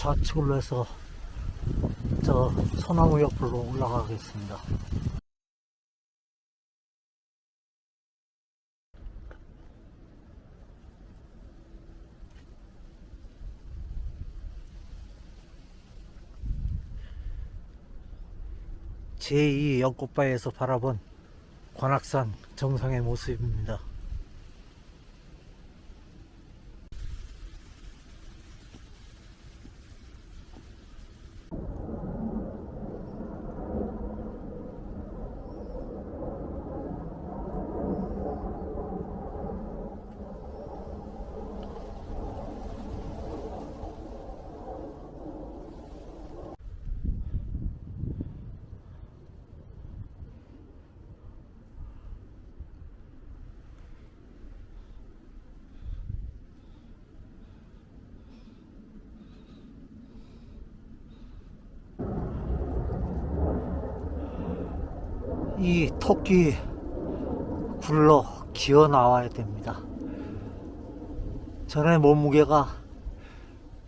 좌측으로 해서 저 소나무 옆으로 올라가겠습니다. 제2 연꽃바위에서 바라본 관악산 정상의 모습입니다. 이 토끼 굴러 기어 나와야 됩니다. 전에 몸무게가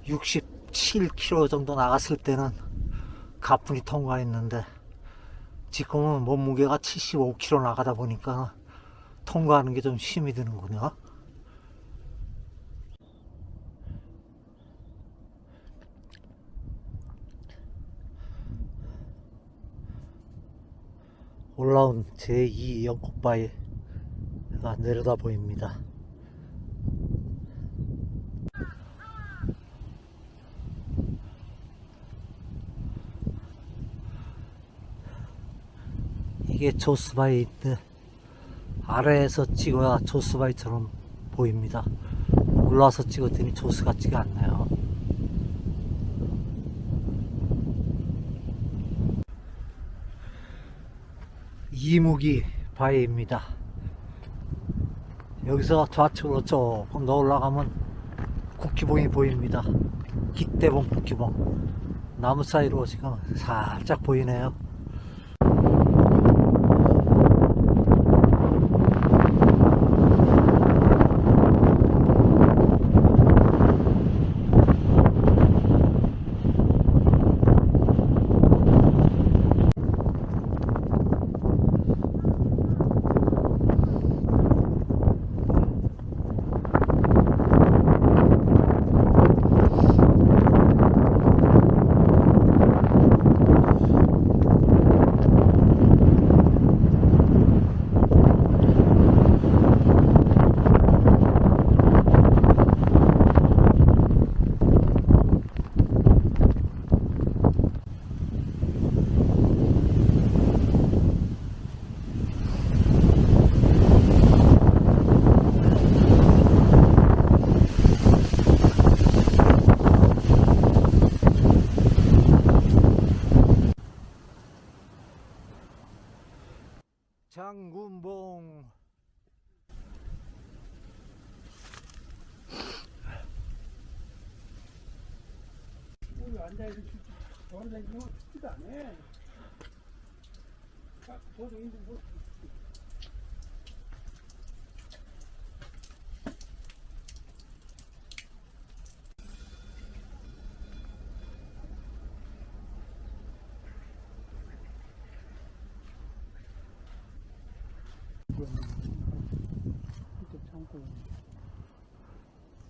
67kg 정도 나갔을 때는 가뿐히 통과했는데 지금은 몸무게가 75kg 나가다 보니까 통과하는 게 좀 힘이 드는군요. 올라온 제2 연꽃바위가 내려다 보입니다. 이게 조스바위인데 아래에서 찍어야 조스바위처럼 보입니다. 올라와서 찍었더니 조스 같지가 않네요. 이무기 바위입니다. 여기서 좌측으로 조금 더 올라가면 국기봉이 보입니다. 기대봉 국기봉. 나무 사이로 지금 살짝 보이네요. 장군봉 우리 앉아있는 앉아있는 거 쉽지도 않아. 아, 저도 이제 뭐.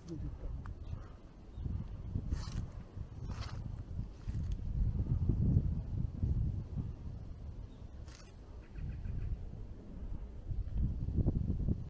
이쪽.